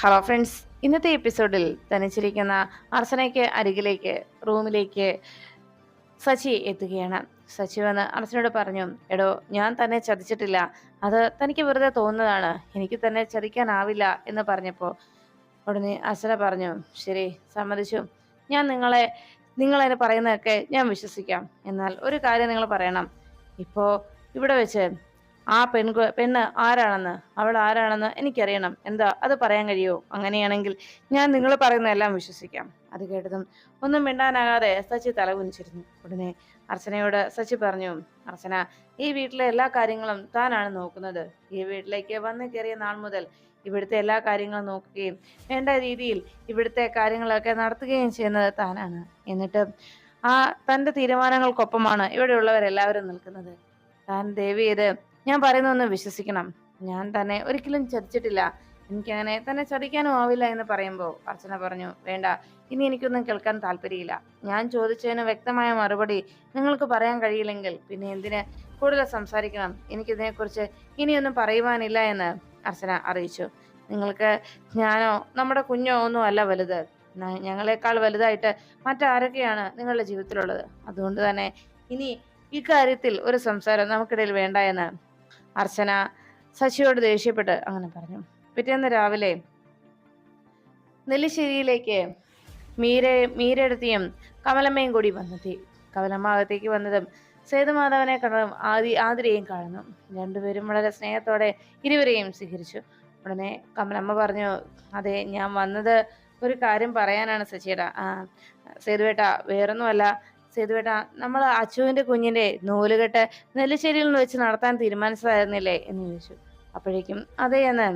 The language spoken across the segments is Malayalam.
ഹലോ ഫ്രണ്ട്സ് ഇന്നത്തെ എപ്പിസോഡിൽ തനിച്ചിരിക്കുന്ന അർച്ചനയ്ക്ക് അരികിലേക്ക് റൂമിലേക്ക് സച്ചി എത്തുകയാണ്. സച്ചി വന്ന് അർച്ചനയോട് പറഞ്ഞു എടോ ഞാൻ തന്നെ ചതിച്ചിട്ടില്ല. അത് തനിക്ക് വെറുതെ തോന്നുന്നതാണ്. എനിക്ക് തന്നെ ചതിക്കാനാവില്ല എന്ന് പറഞ്ഞപ്പോൾ ഉടനെ അർച്ചന പറഞ്ഞു ശരി സമ്മതിച്ചു. ഞാൻ നിങ്ങളെ നിങ്ങളതിന് പറയുന്നതൊക്കെ ഞാൻ വിശ്വസിക്കാം. എന്നാൽ ഒരു കാര്യം നിങ്ങൾ പറയണം. ഇപ്പോൾ ഇവിടെ വെച്ച് ആ പെൺകു പെണ്ണ് ആരാണെന്ന്? അവൾ ആരാണെന്ന് എനിക്കറിയണം. എന്താ? അത് പറയാൻ കഴിയുമോ? അങ്ങനെയാണെങ്കിൽ ഞാൻ നിങ്ങൾ പറയുന്നതെല്ലാം വിശ്വസിക്കാം. അത് കേട്ടതും ഒന്നും മിണ്ടാനാകാതെ സച്ചി തലകുനിച്ചിരുന്നു. ഉടനെ അർച്ചനയോട് സച്ചി പറഞ്ഞു അർച്ചന ഈ വീട്ടിലെ എല്ലാ കാര്യങ്ങളും താനാണ് നോക്കുന്നത്. ഈ വീട്ടിലേക്ക് വന്നു കയറിയ നാൾ മുതൽ ഇവിടുത്തെ എല്ലാ കാര്യങ്ങളും നോക്കുകയും വേണ്ട രീതിയിൽ ഇവിടുത്തെ കാര്യങ്ങളൊക്കെ നടത്തുകയും ചെയ്യുന്നത് താനാണ്. എന്നിട്ട് ആ തന്റെ തീരുമാനങ്ങൾക്കൊപ്പമാണ് ഇവിടെയുള്ളവരെല്ലാവരും നിൽക്കുന്നത്. താൻ ദേവി ഇത് ഞാൻ പറയുന്നൊന്ന് വിശ്വസിക്കണം. ഞാൻ തന്നെ ഒരിക്കലും ചതിച്ചിട്ടില്ല. എനിക്കങ്ങനെ തന്നെ ചതിക്കാനും ആവില്ല എന്ന് പറയുമ്പോൾ അർച്ചന പറഞ്ഞു വേണ്ട ഇനി എനിക്കൊന്നും കേൾക്കാൻ താല്പര്യമില്ല. ഞാൻ ചോദിച്ചതിന് വ്യക്തമായ മറുപടി നിങ്ങൾക്ക് പറയാൻ കഴിയില്ലെങ്കിൽ പിന്നെ എന്തിന് കൂടുതൽ സംസാരിക്കണം? എനിക്കിതിനെക്കുറിച്ച് ഇനിയൊന്നും പറയുവാനില്ല എന്ന് അർച്ചന അറിയിച്ചു. നിങ്ങൾക്ക് ഞാനോ നമ്മുടെ കുഞ്ഞോ ഒന്നും അല്ല വലുത്. ഞങ്ങളെക്കാൾ വലുതായിട്ട് മറ്റാരൊക്കെയാണ് നിങ്ങളുടെ ജീവിതത്തിലുള്ളത്? അതുകൊണ്ട് തന്നെ ഇനി ഇക്കാര്യത്തിൽ ഒരു സംസാരം നമുക്കിടയിൽ വേണ്ട എന്ന് അർച്ചന ശശിയോട് ദേഷ്യപ്പെട്ട് അങ്ങനെ പറഞ്ഞു. പിറ്റേന്ന് രാവിലെ നെല്ലിശ്ശേരിയിലേക്ക് മീര മീരെടുത്തിയും കമലമ്മയും കൂടി വന്നെത്തി. കമലമ്മ അകത്തേക്ക് വന്നതും സേതുമാധവനെ കണ്ടതും ആദി ആതിരയും കാണുന്നു. രണ്ടുപേരും വളരെ സ്നേഹത്തോടെ ഇരുവരെയും സ്വീകരിച്ചു. ഉടനെ കമലമ്മ പറഞ്ഞു അതെ ഞാൻ വന്നത് ഒരു കാര്യം പറയാനാണ് സച്ചിയേട്ടാ സേതുവേട്ട വേറൊന്നുമല്ല. സേതുവേട്ട നമ്മൾ അച്ചുവിന്റെ കുഞ്ഞിന്റെ നൂലുകെട്ട് നെല്ലിശ്ശേരിയിൽ നിന്ന് വെച്ച് നടത്താൻ തീരുമാനിച്ചതായിരുന്നില്ലേ എന്ന് ചോദിച്ചു. അപ്പോഴേക്കും അതെ എന്ന്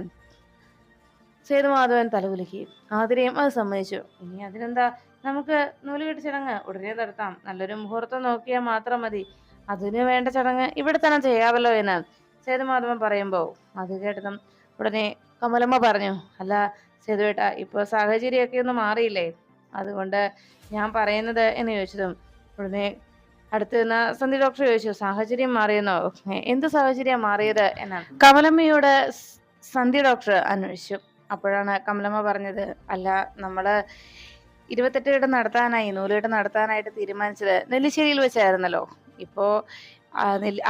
സേതുമാധവൻ തലകുലുക്കി ആതിരയും അത് സമ്മതിച്ചു. ഇനി അതിനെന്താ? നമുക്ക് നൂലുകെട്ട് ചടങ്ങ് ഉടനെ നടത്താം. നല്ലൊരു മുഹൂർത്തം നോക്കിയാൽ മാത്രം മതി. അതിനു വേണ്ട ചടങ്ങ് ഇവിടെ തന്നെ ചെയ്യാമല്ലോ എന്ന് സേതുമാധവൻ പറയുമ്പോൾ അത് കേട്ടതും ഉടനെ കമലമ്മ പറഞ്ഞു അല്ല സേതുവേട്ട ഇപ്പോൾ സാഹചര്യമൊക്കെ ഒന്ന് മാറിയില്ലേ? അതുകൊണ്ട് ഞാൻ പറയുന്നത് എന്ന് ചോദിച്ചതും ഉടനെ അടുത്ത് നിന്ന് സന്ധി ഡോക്ടർ ചോദിച്ചു സാഹചര്യം മാറിയെന്നോ? എന്ത് സാഹചര്യം മാറിയത്? എന്നാണ്. കമലമ്മയോട് സന്ധി ഡോക്ടർ അന്വേഷിച്ചു. അപ്പോഴാണ് കമലമ്മ പറഞ്ഞത് അല്ല നമ്മൾ ഇരുപത്തെട്ട് ഇടം നടത്താനായി നൂലുകെട്ട് നടത്താനായിട്ട് തീരുമാനിച്ചത് നെല്ലിശ്ശേരിയിൽ വെച്ചായിരുന്നല്ലോ. ഇപ്പോ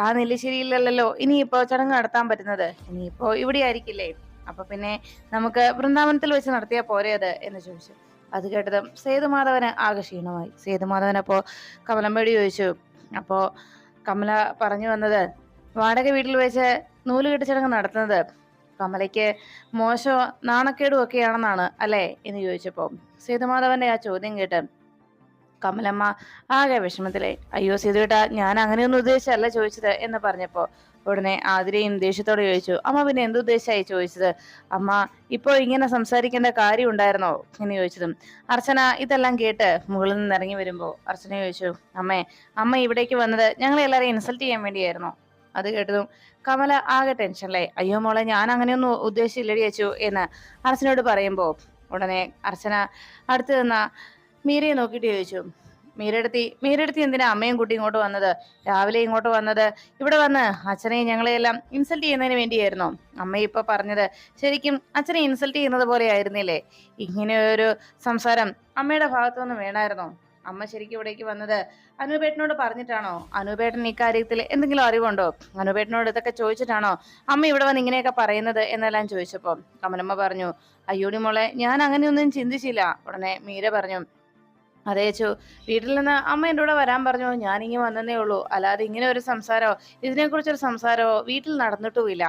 ആ നെല്ലിശ്ശേരിയിലല്ലോ ഇനിയിപ്പോ ചടങ്ങ് നടത്താൻ പറ്റുന്നത്. ഇനിയിപ്പോ ഇവിടെ ആയിരിക്കില്ലേ അപ്പൊ പിന്നെ നമുക്ക് വൃന്ദാവനത്തിൽ വെച്ച് നടത്തിയാൽ പോരെ അത്? എന്ന് ചോദിച്ചു. അത് കേട്ടതും സേതുമാധവന് ആകെ ക്ഷീണമായി സേതുമാധവൻ അപ്പോ കമലമ്മയോട് ചോദിച്ചു അപ്പോൾ കമല പറഞ്ഞു വന്നത് വാടക വീട്ടിൽ വെച്ച് നൂൽ കെട്ടിച്ചടങ്ങ് നടത്തുന്നത് കമലയ്ക്ക് മോശം നാണക്കേടും ഒക്കെയാണെന്നാണ് അല്ലേ? എന്ന് ചോദിച്ചപ്പോൾ സേതുമാധവന്റെ ആ ചോദ്യം കേട്ട് കമലമ്മ ആകെ വിഷമത്തിലായി. അയ്യോ സേതുവേട്ടാ ഞാൻ അങ്ങനെയൊന്നും ഉദ്ദേശിച്ചല്ല ചോദിച്ചത് എന്ന് പറഞ്ഞപ്പോ ഉടനെ ആതിരയും ദേഷ്യത്തോടെ ചോദിച്ചു അമ്മ പിന്നെ എന്തുദ്ദേശമായി ചോദിച്ചത്? അമ്മ ഇപ്പോൾ ഇങ്ങനെ സംസാരിക്കേണ്ട കാര്യം ഉണ്ടായിരുന്നോ? എന്ന് ചോദിച്ചതും. അർച്ചന ഇതെല്ലാം കേട്ട് മുകളിൽ നിന്ന് ഇറങ്ങി വരുമ്പോൾ അർച്ചന ചോദിച്ചു അമ്മേ അമ്മ ഇവിടേക്ക് വന്നത് ഞങ്ങളെ എല്ലാവരെയും ഇൻസൾട്ട് ചെയ്യാൻ വേണ്ടിയായിരുന്നോ? അത് കേട്ടതും കമല ആകെ ടെൻഷനിലായി അയ്യോ മോളെ ഞാൻ അങ്ങനെയൊന്നും ഉദ്ദേശിച്ചില്ലടി അച്ചു എന്ന് അർച്ചനയോട് പറയുമ്പോൾ ഉടനെ അർച്ചന അടുത്ത് നിന്ന മീരയെ നോക്കിയിട്ട് ചോദിച്ചു മീരെടുത്തി മീരെടുത്തി എന്തിനാ അമ്മയും കുട്ടി ഇങ്ങോട്ട് വന്നത്? രാവിലെ ഇങ്ങോട്ട് വന്നത്? ഇവിടെ വന്ന് അച്ഛനെയും ഞങ്ങളെയെല്ലാം ഇൻസൾട്ട് ചെയ്യുന്നതിന് വേണ്ടിയായിരുന്നു? അമ്മ ഇപ്പൊ പറഞ്ഞത് ശരിക്കും അച്ഛനെ ഇൻസൾട്ട് ചെയ്യുന്നത് പോലെ ആയിരുന്നില്ലേ? ഇങ്ങനെ ഒരു സംസാരം അമ്മയുടെ ഭാഗത്തുനിന്ന് വേണമായിരുന്നു? അമ്മ ശരിക്കും ഇവിടേക്ക് വന്നത് അനുപേട്ടനോട് പറഞ്ഞിട്ടാണോ? അനൂപേട്ടൻ ഇക്കാര്യത്തിൽ എന്തെങ്കിലും അറിവുണ്ടോ? അനുപേട്ടനോട് ഇതൊക്കെ ചോദിച്ചിട്ടാണോ? അമ്മ ഇവിടെ വന്ന് ഇങ്ങനെയൊക്കെ പറയുന്നത് എന്നെല്ലാം ചോദിച്ചപ്പോ കമലമ്മ പറഞ്ഞു അയ്യോടി മോളെ ഞാൻ അങ്ങനെയൊന്നും ചിന്തിച്ചില്ല. ഉടനെ മീര പറഞ്ഞു അതേ ചോ വീട്ടിൽ നിന്ന് അമ്മ എന്റെ കൂടെ വരാൻ പറഞ്ഞു ഞാനിങ്ങനെ വന്നതേ ഉള്ളൂ. അല്ലാതെ ഇങ്ങനെ ഒരു സംസാരമോ ഇതിനെക്കുറിച്ചൊരു സംസാരമോ വീട്ടിൽ നടന്നിട്ടുമില്ല.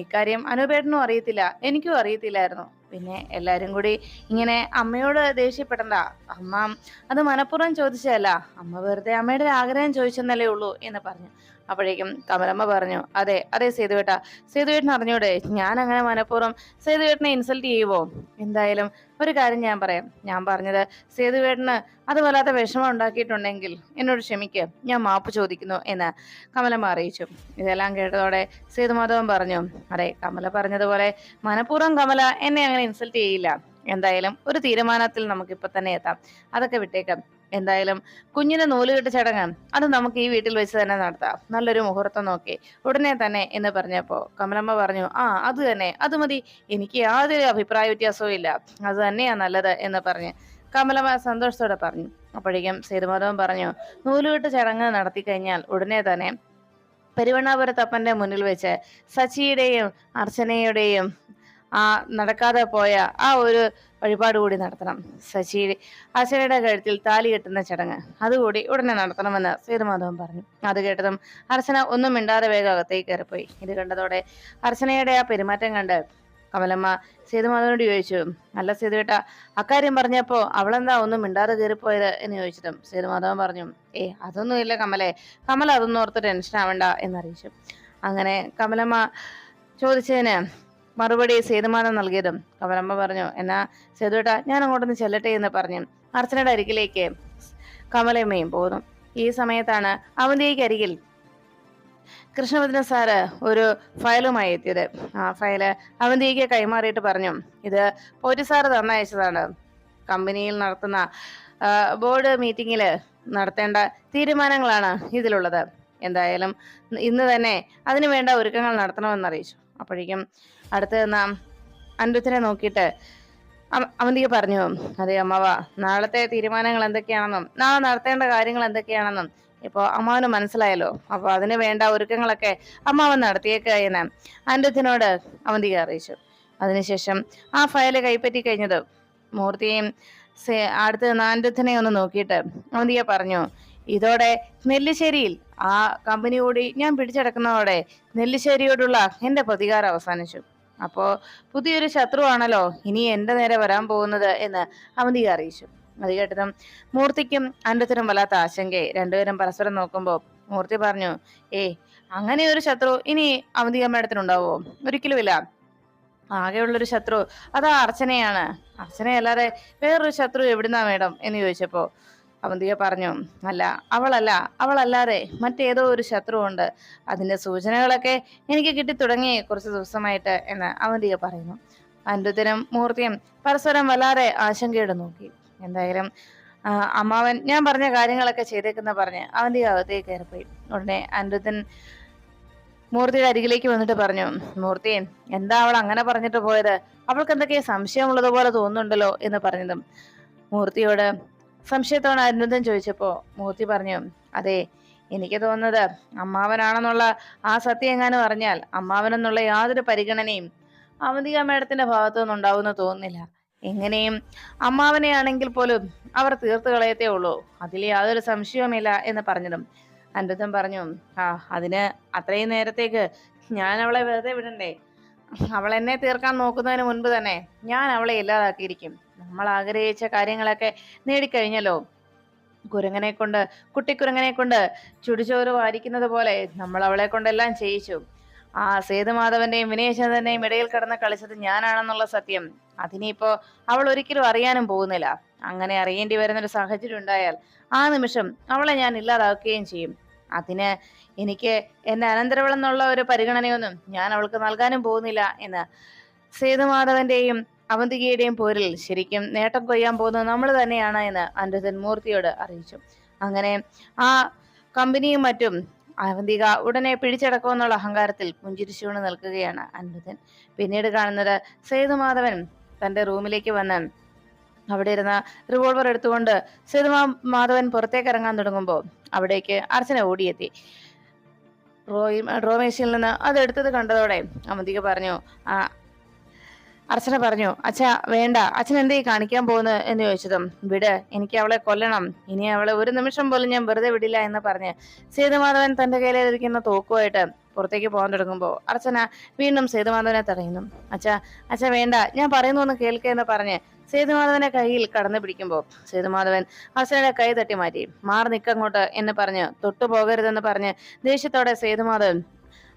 ഇക്കാര്യം അനുപേട്ടനും അറിയത്തില്ല എനിക്കും അറിയത്തില്ലായിരുന്നു. പിന്നെ എല്ലാവരും കൂടി ഇങ്ങനെ അമ്മയോട് ദേഷ്യപ്പെടണ്ട. അമ്മ അത് മനഃപൂർവം ചോദിച്ചതല്ല അമ്മ വെറുതെ അമ്മയുടെ ആഗ്രഹം ചോദിച്ചെന്നല്ലേ ഉള്ളൂ എന്ന് പറഞ്ഞു. അപ്പോഴേക്കും കമലമ്മ പറഞ്ഞു അതെ അതെ സേതുവേട്ട സേതുവേട്ടൻ അറിഞ്ഞൂടെ ഞാൻ അങ്ങനെ മനഃപൂർവം സേതുവേട്ടനെ ഇൻസൾട്ട് ചെയ്യുവോ? എന്തായാലും ഒരു കാര്യം ഞാൻ പറയാം. ഞാൻ പറഞ്ഞത് സേതുവേട്ടന് അത് വല്ലാത്ത വിഷമം ഉണ്ടാക്കിയിട്ടുണ്ടെങ്കിൽ എന്നോട് ക്ഷമിക്ക് ഞാൻ മാപ്പ് ചോദിക്കുന്നു എന്ന് കമലമ്മ അറിയിച്ചു. ഇതെല്ലാം കേട്ടതോടെ സേതുമാധവൻ പറഞ്ഞു അതെ കമല പറഞ്ഞതുപോലെ മനഃപൂർവം കമല എന്നെ അങ്ങനെ ഇൻസൾട്ട് ചെയ്യില്ല. എന്തായാലും ഒരു തീരുമാനത്തിൽ നമുക്ക് ഇപ്പൊ തന്നെ എത്താം. അതൊക്കെ വിട്ടേക്കാം. എന്തായാലും കുഞ്ഞിന് നൂലുകെട്ട് ചടങ്ങ്. അത് നമുക്ക് ഈ വീട്ടിൽ വെച്ച് തന്നെ നടത്താം. നല്ലൊരു മുഹൂർത്തം നോക്കി. ഉടനെ തന്നെ എന്ന് പറഞ്ഞപ്പോ കമലമ്മ പറഞ്ഞു ആ അത് തന്നെ. അത് മതി. എനിക്ക് യാതൊരു അഭിപ്രായ വ്യത്യാസവും ഇല്ല. അത് തന്നെയാ നല്ലത് എന്ന് പറഞ്ഞ് കമലമ്മ സന്തോഷത്തോടെ പറഞ്ഞു. അപ്പോഴേക്കും സേതുമാധവൻ പറഞ്ഞു നൂലുകെട്ട് ചടങ്ങ് നടത്തി കഴിഞ്ഞാൽ ഉടനെ തന്നെ പെരുവണ്ണാപുരത്തപ്പന്റെ മുന്നിൽ വെച്ച് സച്ചിയുടെയും അർച്ചനയുടെയും ആ നടക്കാതെ പോയ ആ ഒരു വഴിപാട് കൂടി നടത്തണം. ശശിയുടെ അർച്ചനയുടെ കഴുത്തിൽ താലി കെട്ടുന്ന ചടങ്ങ്. അതുകൂടി ഉടനെ നടത്തണമെന്ന് സേതുമാധവൻ പറഞ്ഞു. അത് കേട്ടതും അർച്ചന ഒന്നും മിണ്ടാതെ വേഗം അകത്തേക്ക് കയറിപ്പോയി. ഇത് കണ്ടതോടെ അർച്ചനയുടെ ആ പെരുമാറ്റം കണ്ട് കമലമ്മ സേതുമാധവനോട് ചോദിച്ചു അല്ല സേതുവേട്ട അക്കാര്യം പറഞ്ഞപ്പോ അവളെന്താ ഒന്നും മിണ്ടാതെ കയറിപ്പോയത്? എന്ന് ചോദിച്ചതും സേതുമാധവൻ പറഞ്ഞു ഏ അതൊന്നുമില്ല കമലെ. കമല അതൊന്നും ഓർത്ത് ടെൻഷൻ ആവണ്ട എന്നറിയിച്ചു. അങ്ങനെ കമലമ്മ ചോദിച്ചതിന് മറുപടി സേതുമാധവൻ നൽകിയതും കമലമ്മ പറഞ്ഞു. എന്നാ സേതുവേട്ട ഞാൻ അങ്ങോട്ടൊന്ന് ചെല്ലട്ടെ എന്ന് പറഞ്ഞു. അർച്ചനയുടെ അരികിലേക്ക് കമലമ്മയും പോന്നു. ഈ സമയത്താണ് അവന്തിക്ക് അരികിൽ കൃഷ്ണഭദ്ര സാറ് ഒരു ഫയലുമായി എത്തിയത്. ആ ഫയൽ അവന്തിക്ക് കൈമാറിയിട്ട് പറഞ്ഞു. ഇത് പോറ്റി സാറ് തന്നയച്ചതാണ്. കമ്പനിയിൽ നടത്തുന്ന ബോർഡ് മീറ്റിംഗിൽ നടത്തേണ്ട തീരുമാനങ്ങളാണ് ഇതിലുള്ളത്. എന്തായാലും ഇന്ന് തന്നെ അതിനു വേണ്ട ഒരുക്കങ്ങൾ നടത്തണമെന്ന് അറിയിച്ചു അപ്പോഴേക്കും അടുത്ത് നാം അനിരുദ്ധനെ നോക്കിയിട്ട് അവ- അവന്തിക പറഞ്ഞു അതെ അമ്മാവ നാളത്തെ തീരുമാനങ്ങൾ എന്തൊക്കെയാണെന്നും നാളെ നടത്തേണ്ട കാര്യങ്ങൾ എന്തൊക്കെയാണെന്നും ഇപ്പോ അമ്മാവന് മനസ്സിലായല്ലോ. അപ്പൊ അതിന് വേണ്ട ഒരുക്കങ്ങളൊക്കെ അമ്മാവൻ നടത്തിയേക്ക എന്ന് അനിരുദ്ധനോട് അവന്തിക അറിയിച്ചു. അതിനുശേഷം ആ ഫയൽ കൈപ്പറ്റി കഴിഞ്ഞത് മൂർത്തിയെയും സേ- അടുത്ത് നിന്ന് അനിരുദ്ധനെ ഒന്ന് നോക്കിയിട്ട് അവന്തിക പറഞ്ഞു ഇതോടെ നെല്ലിശ്ശേരിയിൽ ആ കമ്പനി കൂടി ഞാൻ പിടിച്ചടക്കുന്നതോടെ നെല്ലിശ്ശേരിയോടുള്ള എന്റെ പ്രതികാരം അവസാനിച്ചു. അപ്പോൾ പുതിയൊരു ശത്രുവാണല്ലോ ഇനി എന്റെ നേരെ വരാൻ പോകുന്നത് എന്ന് അവന്തിക അറിയിച്ചു. അത് കേട്ടതും മൂർത്തിക്കും അൻഡത്തിനും വല്ലാത്ത ആശങ്കയെ രണ്ടുപേരും പരസ്പരം നോക്കുമ്പോൾ മൂർത്തി പറഞ്ഞു ഏ അങ്ങനെ ഒരു ശത്രു ഇനി അവന്തിക മേഡത്തിനുണ്ടാവോ ഒരിക്കലുമില്ല. ആകെയുള്ളൊരു ശത്രു അതാ അർച്ചനയാണ്. അർച്ചനയല്ലാതെ വേറൊരു ശത്രു എവിടുന്നാ മേഡം? എന്ന് ചോദിച്ചപ്പോ അവന്തിക പറഞ്ഞു അല്ല അവളല്ല അവളല്ലാതെ മറ്റേതോ ഒരു ശത്രുവുണ്ട്. അതിന്റെ സൂചനകളൊക്കെ എനിക്ക് കിട്ടി തുടങ്ങി കുറച്ച് ദിവസമായിട്ട് എന്ന് അവന്തിക പറയുന്നു. അനുദിനം മൂർത്തിയും പരസ്പരം വല്ലാതെ ആശങ്കയോടെ നോക്കി. എന്തായാലും അമ്മാവൻ ഞാൻ പറഞ്ഞ കാര്യങ്ങളൊക്കെ ചെയ്തേക്കുന്ന പറഞ്ഞ് അവന്റെ അകത്തേക്ക് കയറിപ്പോയി. ഉടനെ അനിരുദ്ധൻ മൂർത്തിയുടെ അരികിലേക്ക് വന്നിട്ട് പറഞ്ഞു മൂർത്തി എന്താ അവൾ അങ്ങനെ പറഞ്ഞിട്ട് പോയത്? അവൾക്ക് എന്തൊക്കെ സംശയമുള്ളതുപോലെ തോന്നുന്നുണ്ടല്ലോ? എന്ന് പറഞ്ഞതും. മൂർത്തിയോട് സംശയത്തോടെ അനിരുദ്ധൻ ചോദിച്ചപ്പോ മൂർത്തി പറഞ്ഞു അതെ എനിക്ക് തോന്നുന്നത് അമ്മാവനാണെന്നുള്ള ആ സത്യം എങ്ങാനും അറിഞ്ഞാൽ അമ്മാവനെന്നുള്ള യാതൊരു പരിഗണനയും അവന്തിക മേഡത്തിന്റെ ഭാഗത്തു നിന്നുണ്ടാവുമെന്ന് തോന്നുന്നില്ല. എങ്ങനെയും അമ്മാവനെയാണെങ്കിൽ പോലും അവർ തീർത്തു കളയത്തേ ഉള്ളൂ. അതിൽ യാതൊരു സംശയവുമില്ല എന്ന് പറഞ്ഞതും അനിരുദ്ധൻ പറഞ്ഞു ആ അതിന് അത്രയും നേരത്തേക്ക് ഞാൻ അവളെ വെറുതെ വിടണ്ടേ? അവൾ എന്നെ തീർക്കാൻ നോക്കുന്നതിന് മുൻപ് തന്നെ ഞാൻ അവളെ ഇല്ലാതാക്കിയിരിക്കും. നമ്മൾ ആഗ്രഹിച്ച കാര്യങ്ങളൊക്കെ നേടിക്കഴിഞ്ഞല്ലോ. കുരങ്ങനെ കൊണ്ട് കുട്ടിക്കുരങ്ങനെ കൊണ്ട് ചുടിച്ചോറ് വാരിക്കുന്നത് പോലെ നമ്മൾ അവളെ കൊണ്ടെല്ലാം ചെയ്യിച്ചു. ആ സേതുമാധവന്റെയും വിനയചന്ദ്രന്റെയും ഇടയിൽ കിടന്ന് കളിച്ചത് ഞാനാണെന്നുള്ള സത്യം. അതിനിപ്പോ അവൾ ഒരിക്കലും അറിയാനും പോകുന്നില്ല. അങ്ങനെ അറിയേണ്ടി വരുന്നൊരു സാഹചര്യം ഉണ്ടായാൽ ആ നിമിഷം അവളെ ഞാൻ ഇല്ലാതാക്കുകയും ചെയ്യും. അതിന് എനിക്ക് എന്റെ അനന്തരവളെന്നുള്ള ഒരു പരിഗണനയൊന്നും ഞാൻ അവൾക്ക് നൽകാനും പോകുന്നില്ല എന്ന് സേതുമാധവന്റെയും അവന്തികയുടെയും പോരിൽ ശരിക്കും നേട്ടം കൊയ്യാൻ പോകുന്നത് നമ്മൾ തന്നെയാണ് എന്ന് അനിരുദ്ധൻ മൂർത്തിയോട് അറിയിച്ചു. അങ്ങനെ ആ കമ്പനിയും മറ്റും അവന്തിക ഉടനെ പിടിച്ചടക്കുമെന്നുള്ള അഹങ്കാരത്തിൽ പുഞ്ചിരിച്ചുകൊണ്ട് നിൽക്കുകയാണ് അനിരുദ്ധൻ പിന്നീട് കാണുന്നത് സേതുമാധവൻ തന്റെ റൂമിലേക്ക് വന്ന് അവിടെ ഇരുന്ന റിവോൾവർ എടുത്തുകൊണ്ട് സേതുമാ മാധവൻ പുറത്തേക്ക് ഇറങ്ങാൻ തുടങ്ങുമ്പോൾ അവിടേക്ക് അർച്ചന ഓടിയെത്തി. റോയി ഡ്രോ മേശയിൽ നിന്ന് അതെടുത്തത് കണ്ടതോടെ അവന്തിക പറഞ്ഞു ആ അർച്ചന പറഞ്ഞു അച്ഛ വേണ്ട. അച്ഛൻ എന്തേ കാണിക്കാൻ പോകുന്നത് എന്ന് ചോദിച്ചതും വിട് എനിക്ക് അവളെ കൊല്ലണം. ഇനി അവളെ ഒരു നിമിഷം പോലും ഞാൻ വെറുതെ വിടില്ല എന്ന് പറഞ്ഞ് സേതുമാധവൻ തന്റെ കയ്യിലിരിക്കുന്ന തോക്കുമായിട്ട് പുറത്തേക്ക് പോകാൻ തുടങ്ങുമ്പോൾ അർച്ചന വീണ്ടും സേതുമാധവനെ തടയുന്നു. അച്ഛ അച്ഛ വേണ്ട. ഞാൻ പറയുന്നു ഒന്ന് എന്ന് പറഞ്ഞ് സേതുമാധവനെ കയ്യിൽ കടന്നു പിടിക്കുമ്പോൾ സേതുമാധവൻ അർച്ചനയുടെ കൈ തട്ടി മാറ്റി. മാറി നിക്കങ്ങോട്ട് എന്ന് പറഞ്ഞ് തൊട്ടു പോകരുതെന്ന് പറഞ്ഞ് ദേഷ്യത്തോടെ സേതുമാധവൻ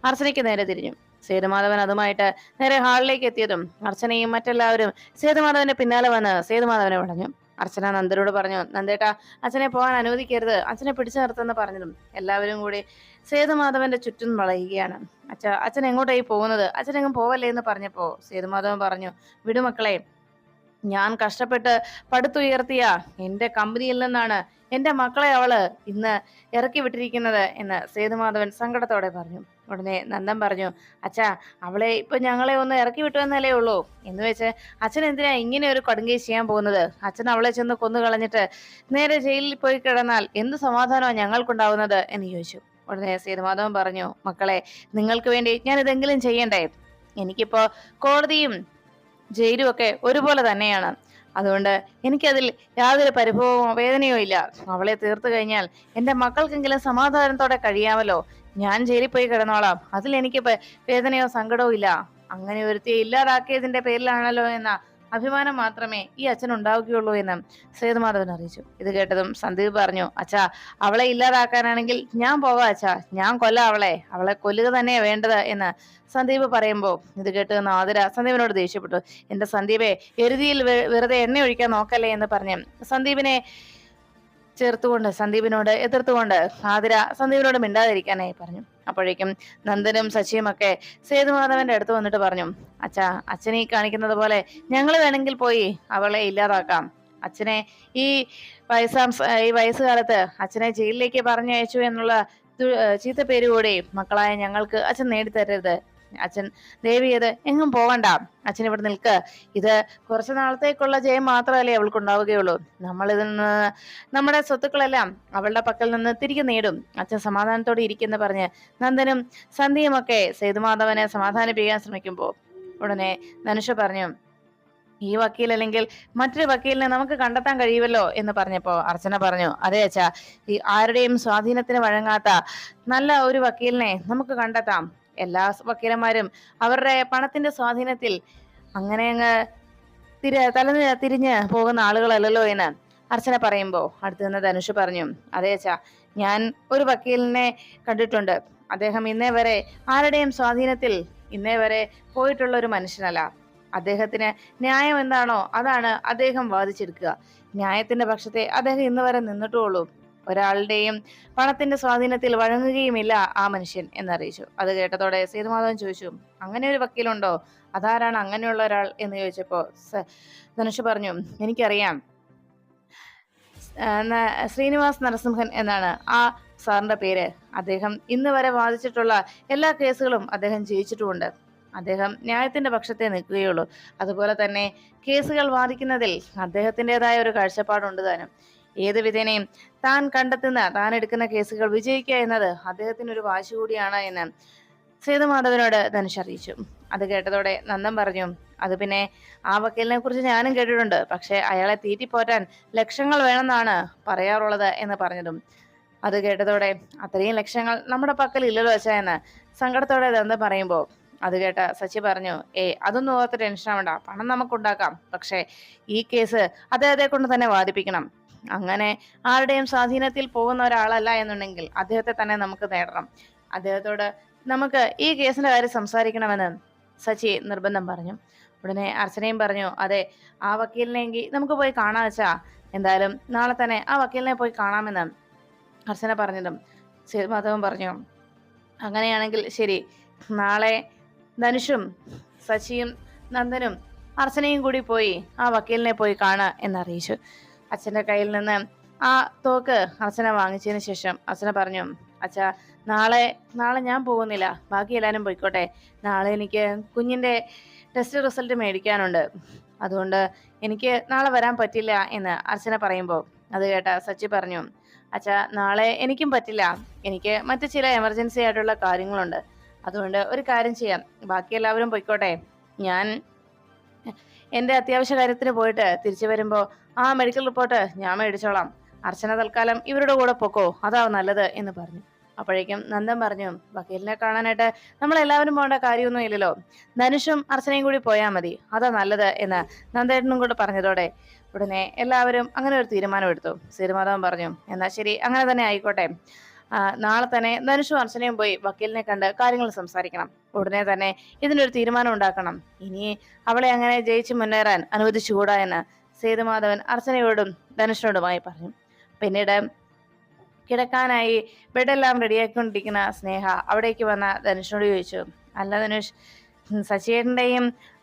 അർച്ചനയ്ക്ക് നേരെ തിരിഞ്ഞു. സേതുമാധവൻ അതുമായിട്ട് നേരെ ഹാളിലേക്ക് എത്തിയതും അർച്ചനയും മറ്റെല്ലാവരും സേതുമാധവന്റെ പിന്നാലെ വന്ന് സേതുമാധവനെ പറഞ്ഞു അർച്ചന നന്ദരോട് പറഞ്ഞു നന്ദേട്ടാ അച്ഛനെ പോകാൻ അനുവദിക്കരുത്. അച്ഛനെ പിടിച്ചു നിർത്തുമെന്ന് പറഞ്ഞതും എല്ലാവരും കൂടി സേതുമാധവന്റെ ചുറ്റും വളയുകയാണ്. അച്ഛ അച്ഛൻ എങ്ങോട്ടായി പോകുന്നത്? അച്ഛനെങ്ങും പോവല്ലേ എന്ന് പറഞ്ഞപ്പോ സേതുമാധവൻ പറഞ്ഞു വിടുമക്കളെ ഞാൻ കഷ്ടപ്പെട്ട് പടുത്തുയർത്തിയ എന്റെ കമ്പനിയിൽ നിന്നാണ് എന്റെ മക്കളെ അവൾ ഇന്ന് ഇറക്കി വിട്ടിരിക്കുന്നത് എന്ന് സേതുമാധവൻ സങ്കടത്തോടെ പറഞ്ഞു. ഉടനെ നന്ദൻ പറഞ്ഞു അച്ഛാ അവളെ ഇപ്പൊ ഞങ്ങളെ ഒന്ന് ഇറക്കി വിട്ടു എന്നല്ലേ ഉള്ളൂ? എന്ന് വെച്ച് അച്ഛൻ എന്തിനാ ഇങ്ങനെ ഒരു കടുങ്കൈ ചെയ്യാൻ പോകുന്നത്? അച്ഛൻ അവളെ ചെന്ന് കൊന്നു കളഞ്ഞിട്ട് നേരെ ജയിലിൽ പോയി കിടന്നാൽ എന്ത് സമാധാനമാണ് ഞങ്ങൾക്കുണ്ടാവുന്നത്? എന്ന് ചോദിച്ചു. ഉടനെ സേതുമാധവൻ പറഞ്ഞു മക്കളെ നിങ്ങൾക്ക് വേണ്ടി ഞാൻ ഇതെങ്കിലും ചെയ്യണ്ടേ? എനിക്കിപ്പോ കോടതിയും ജയിലും ഒക്കെ ഒരുപോലെ തന്നെയാണ്. അതുകൊണ്ട് എനിക്കതിൽ യാതൊരു പരിഭവമോ വേദനയോ ഇല്ല. അവളെ തീർത്തു കഴിഞ്ഞാൽ എന്റെ മക്കൾക്കെങ്കിലും സമാധാനത്തോടെ കഴിയാമല്ലോ. ഞാൻ ജയിലിൽ പോയി കിടന്നോളാം. അതിൽ എനിക്ക് വേദനയോ സങ്കടവും ഇല്ല. അങ്ങനെ ഒരുത്തിയെ ഇല്ലാതാക്കിയതിന്റെ പേരിലാണല്ലോ എന്ന അഭിമാനം മാത്രമേ ഈ അച്ഛൻ ഉണ്ടാവുകയുള്ളൂ എന്ന് സേതുമാധവൻ അറിയിച്ചു. ഇത് കേട്ടതും സന്ദീപ് പറഞ്ഞു അച്ഛാ അവളെ ഇല്ലാതാക്കാനാണെങ്കിൽ ഞാൻ പോവാ അച്ഛാ. ഞാൻ കൊല്ല അവളെ. അവളെ കൊല്ലുക തന്നെയാ വേണ്ടത് എന്ന് സന്ദീപ് പറയുമ്പോൾ ഇത് കേട്ട് നാദിര സന്ദീപിനോട് ദേഷ്യപ്പെട്ടു. എന്റെ സന്ദീപെ എരുതിയിൽ വെറുതെ എണ്ണ ഒഴിക്കാൻ നോക്കല്ലേ എന്ന് പറഞ്ഞ് സന്ദീപിനെ ചേർത്തുകൊണ്ട് സന്ദീപിനോട് എതിർത്തുകൊണ്ട് ആതിര സന്ദീപിനോട് മിണ്ടാതിരിക്കാനായി പറഞ്ഞു. അപ്പോഴേക്കും നന്ദനും ഒക്കെ സേതുമാധവന്റെ അടുത്ത് വന്നിട്ട് പറഞ്ഞു അച്ഛാ അച്ഛനെ ഈ കാണിക്കുന്നത് പോലെ ഞങ്ങൾ വേണമെങ്കിൽ പോയി അവളെ ഇല്ലാതാക്കാം. അച്ഛനെ ഈ വയസ്സാം ഈ വയസ്സുകാലത്ത് അച്ഛനെ ജയിലിലേക്ക് പറഞ്ഞയച്ചു എന്നുള്ള ചീത്ത പേര് മക്കളായ ഞങ്ങൾക്ക് അച്ഛൻ നേടിത്തരരുത്. അച്ഛൻ ദേവി ഇത് എങ്ങും പോകണ്ട അച്ഛൻ ഇവിടെ നിൽക്ക്. ഇത് കുറച്ചു നാളത്തേക്കുള്ള ജയം മാത്രമല്ലേ അവൾക്ക് ഉണ്ടാവുകയുള്ളൂ. നമ്മൾ ഇതിൽ നിന്ന് നമ്മുടെ സ്വത്തുക്കളെല്ലാം അവളുടെ പക്കൽ നിന്ന് തിരികെ നേടും. അച്ഛൻ സമാധാനത്തോടെ ഇരിക്കുന്നു പറഞ്ഞ് നന്ദനും സന്ധ്യയുമൊക്കെ സേതുമാധവനെ സമാധാനിപ്പിക്കാൻ ശ്രമിക്കുമ്പോൾ ഉടനെ ധനുഷ പറഞ്ഞു ഈ വക്കീൽ അല്ലെങ്കിൽ മറ്റൊരു വക്കീലിനെ നമുക്ക് കണ്ടെത്താൻ കഴിയുമല്ലോ? എന്ന് പറഞ്ഞപ്പോ അർച്ചന പറഞ്ഞു അതെ അച്ഛാ ഈ ആരുടെയും സ്വാധീനത്തിന് വഴങ്ങാത്ത നല്ല ഒരു വക്കീലിനെ നമുക്ക് കണ്ടെത്താം. എല്ലാ വക്കീലന്മാരും അവരുടെ പണത്തിന്റെ സ്വാധീനത്തിൽ അങ്ങനെ അങ്ങ് തിര തല തിരിഞ്ഞ് പോകുന്ന ആളുകളല്ലല്ലോ എന്ന് അർച്ചന പറയുമ്പോ അടുത്ത് നിന്ന് ധനുഷ് പറഞ്ഞു അതെ അച്ഛാ ഞാൻ ഒരു വക്കീലിനെ കണ്ടിട്ടുണ്ട്. അദ്ദേഹം ഇന്നേ വരെ ആരുടെയും സ്വാധീനത്തിൽ ഇന്നേ വരെ പോയിട്ടുള്ള ഒരു മനുഷ്യനല്ല. അദ്ദേഹത്തിന് ന്യായം എന്താണോ അതാണ് അദ്ദേഹം വാദിച്ചെടുക്കുക. ന്യായത്തിന്റെ പക്ഷത്തെ അദ്ദേഹം ഇന്ന് വരെ നിന്നിട്ടുള്ളൂ ഒരാളുടെയും പണത്തിന്റെ സ്വാധീനത്തിൽ വഴങ്ങുകയുമില്ല ആ മനുഷ്യൻ എന്നറിയിച്ചു. അത് കേട്ടതോടെ സേതുമാധവൻ ചോദിച്ചു അങ്ങനെ ഒരു വക്കീലുണ്ടോ? അതാരാണ് അങ്ങനെയുള്ള ഒരാൾ? എന്ന് ചോദിച്ചപ്പോ സ- ധനുഷ് പറഞ്ഞു എനിക്കറിയാം. ശ്രീനിവാസ് നരസിംഹൻ എന്നാണ് ആ സാറിന്റെ പേര്. അദ്ദേഹം ഇന്ന് വരെ വാദിച്ചിട്ടുള്ള എല്ലാ കേസുകളും അദ്ദേഹം ജയിച്ചിട്ടുമുണ്ട്. അദ്ദേഹം ന്യായത്തിന്റെ പക്ഷത്തെ നിൽക്കുകയുള്ളൂ. അതുപോലെ തന്നെ കേസുകൾ വാദിക്കുന്നതിൽ അദ്ദേഹത്തിന്റെതായ ഒരു കാഴ്ചപ്പാടുണ്ട് താനും. ഏത് വിധേനയും താൻ കണ്ടെത്തുന്ന താൻ എടുക്കുന്ന കേസുകൾ വിജയിക്കുക എന്നത് അദ്ദേഹത്തിന് ഒരു വാശി കൂടിയാണ് എന്ന് സേതുമാധവനോട് ധനുഷ് അറിയിച്ചു. അത് കേട്ടതോടെ നന്ദൻ പറഞ്ഞു അത് പിന്നെ ആ വക്കീലിനെ കുറിച്ച് ഞാനും കേട്ടിട്ടുണ്ട്. പക്ഷെ അയാളെ തീറ്റിപ്പോറ്റാൻ ലക്ഷങ്ങൾ വേണമെന്നാണ് പറയാറുള്ളത് എന്ന് പറഞ്ഞതും. അത് കേട്ടതോടെ അത്രയും ലക്ഷങ്ങൾ നമ്മുടെ പക്കൽ ഇല്ലല്ലോ വെച്ചാ എന്ന് സങ്കടത്തോടെ ദന്ത പറയുമ്പോൾ അത് കേട്ട സച്ചി പറഞ്ഞു ഏ അതൊന്നും ഓർത്ത് ടെൻഷൻ ആവണ്ട പണം നമുക്കുണ്ടാക്കാം. പക്ഷേ ഈ കേസ് അദ്ദേഹത്തെ കൊണ്ട് തന്നെ വാദിപ്പിക്കണം. അങ്ങനെ ആരുടെയും സ്വാധീനത്തിൽ പോകുന്ന ഒരാളല്ല എന്നുണ്ടെങ്കിൽ അദ്ദേഹത്തെ തന്നെ നമുക്ക് നേടണം. അദ്ദേഹത്തോട് നമുക്ക് ഈ കേസിന്റെ കാര്യം സംസാരിക്കണമെന്ന് സച്ചി നിർബന്ധം പറഞ്ഞു. ഉടനെ അർച്ചനയും പറഞ്ഞു അതെ ആ വക്കീലിനെങ്കിൽ നമുക്ക് പോയി കാണാം വെച്ചാ എന്തായാലും നാളെ തന്നെ ആ വക്കീലിനെ പോയി കാണാമെന്ന് അർച്ചന പറഞ്ഞതും മാധവൻ പറഞ്ഞു. അങ്ങനെയാണെങ്കിൽ ശരി നാളെ ധനുഷും സച്ചിയും നന്ദനും അർച്ചനയും കൂടി പോയി ആ വക്കീലിനെ പോയി കാണുക എന്നറിയിച്ചു. അച്ഛന്റെ കയ്യിൽ നിന്ന് ആ തോക്ക് അച്ഛനെ വാങ്ങിച്ചതിന് ശേഷം അച്ഛനെ പറഞ്ഞു അച്ഛ നാളെ നാളെ ഞാൻ പോകുന്നില്ല. ബാക്കി എല്ലാവരും പോയിക്കോട്ടെ. നാളെ എനിക്ക് കുഞ്ഞിന്റെ ടെസ്റ്റ് റിസൾട്ട് മേടിക്കാനുണ്ട്. അതുകൊണ്ട് എനിക്ക് നാളെ വരാൻ പറ്റില്ല എന്ന് അർച്ചന പറയുമ്പോൾ അത് കേട്ട സച്ചി പറഞ്ഞു അച്ഛ നാളെ എനിക്കും പറ്റില്ല. എനിക്ക് മറ്റു ചില എമർജൻസി ആയിട്ടുള്ള കാര്യങ്ങളുണ്ട്. അതുകൊണ്ട് ഒരു കാര്യം ചെയ്യാം. ബാക്കി എല്ലാവരും പോയിക്കോട്ടെ. ഞാൻ എന്റെ അത്യാവശ്യ കാര്യത്തിന് പോയിട്ട് തിരിച്ചു വരുമ്പോ ആ മെഡിക്കൽ റിപ്പോർട്ട് ഞാൻ മേടിച്ചോളാം. അർച്ചന തൽക്കാലം ഇവരുടെ കൂടെ പൊക്കോ അതാവും നല്ലത് എന്ന് പറഞ്ഞു. അപ്പോഴേക്കും നന്ദൻ പറഞ്ഞു വക്കീലിനെ കാണാനായിട്ട് നമ്മൾ എല്ലാവരും പോകേണ്ട കാര്യമൊന്നും ഇല്ലല്ലോ. ധനുഷും അർച്ചനയും കൂടി പോയാൽ മതി. അതാ നല്ലത് എന്ന് നന്ദേട്ടനും കൂടെ പറഞ്ഞതോടെ ഉടനെ എല്ലാവരും അങ്ങനെ ഒരു തീരുമാനം എടുത്തു. സീരുമാധവൻ പറഞ്ഞു എന്നാ ശരി അങ്ങനെ തന്നെ ആയിക്കോട്ടെ. നാളെ തന്നെ ധനുഷും അർച്ചനയും പോയി വക്കീലിനെ കണ്ട് കാര്യങ്ങൾ സംസാരിക്കണം. ഉടനെ തന്നെ ഇതിനൊരു തീരുമാനം ഉണ്ടാക്കണം. ഇനി അവളെ അങ്ങനെ ജയിച്ച് മുന്നേറാൻ അനുവദിച്ചുകൂടാ എന്ന് സേതുമാധവൻ അർച്ചനയോടും ധനുഷിനോടുമായി പറഞ്ഞു. പിന്നീട് കിടക്കാനായി ബെഡെല്ലാം റെഡിയാക്കിക്കൊണ്ടിരിക്കുന്ന സ്നേഹ അവിടേക്ക് വന്ന ധനുഷിനോട് ചോദിച്ചു അല്ല ധനുഷ് ഉം,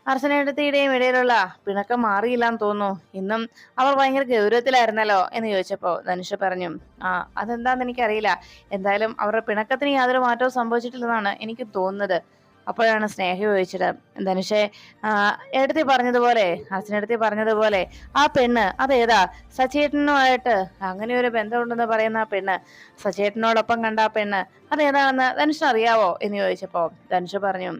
അർച്ചനേട്ടത്തിയുടെയും ഇടയിലുള്ള പിണക്കം മാറിയില്ലാന്ന് തോന്നുന്നു. ഇന്നും അവർ ഭയങ്കര ഗൗരവത്തിലായിരുന്നല്ലോ എന്ന് ചോദിച്ചപ്പോൾ ധനുഷ് പറഞ്ഞു ആ അതെന്താന്ന് എനിക്കറിയില്ല. എന്തായാലും അവരുടെ പിണക്കത്തിന് യാതൊരു മാറ്റവും സംഭവിച്ചിട്ടില്ലെന്നാണ് എനിക്ക് തോന്നുന്നത്. അപ്പോഴാണ് സ്നേഹ ചോദിച്ചത് ധനുഷെ എടുത്തി പറഞ്ഞതുപോലെ അച്ഛനടുത്തി പറഞ്ഞതുപോലെ ആ പെണ്ണ് അതേതാ? സച്ചേട്ടനുമായിട്ട് അങ്ങനെ ഒരു ബന്ധമുണ്ടെന്ന് പറയുന്ന ആ പെണ്ണ് സച്ചേട്ടനോടൊപ്പം കണ്ട ആ പെണ്ണ് അതേതാണെന്ന് ധനുഷിന് അറിയാവോ? എന്ന് ചോദിച്ചപ്പോ ധനുഷ് പറഞ്ഞു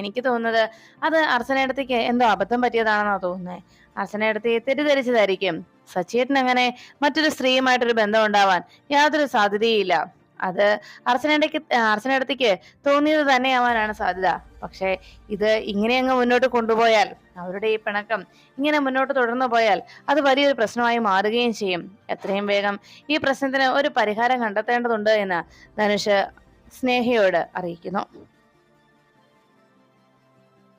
എനിക്ക് തോന്നുന്നത് അത് അർച്ചനടുത്തേക്ക് എന്തോ അബദ്ധം പറ്റിയതാണെന്നാ തോന്നുന്നത് അർച്ചനടുത്ത് തെറ്റിദ്ധരിച്ചതായിരിക്കും. സച്ചേട്ടൻ അങ്ങനെ മറ്റൊരു സ്ത്രീയുമായിട്ടൊരു ബന്ധം ഉണ്ടാവാൻ യാതൊരു സാധ്യതയില്ല. അത് അർച്ചനയുടെ അർച്ചനയടുത്തേക്ക് തോന്നിയത് തന്നെയാവാനാണ് സാധ്യത. പക്ഷേ ഇത് ഇങ്ങനെ അങ്ങ് മുന്നോട്ട് കൊണ്ടുപോയാൽ അവരുടെ ഈ പിണക്കം ഇങ്ങനെ മുന്നോട്ട് തുടർന്നു പോയാൽ അത് വലിയൊരു പ്രശ്നമായി മാറുകയും ചെയ്യും. എത്രയും വേഗം ഈ പ്രശ്നത്തിന് ഒരു പരിഹാരം കണ്ടെത്തേണ്ടതുണ്ട് എന്ന് ധനുഷ് സ്നേഹയോട് അറിയിക്കുന്നു.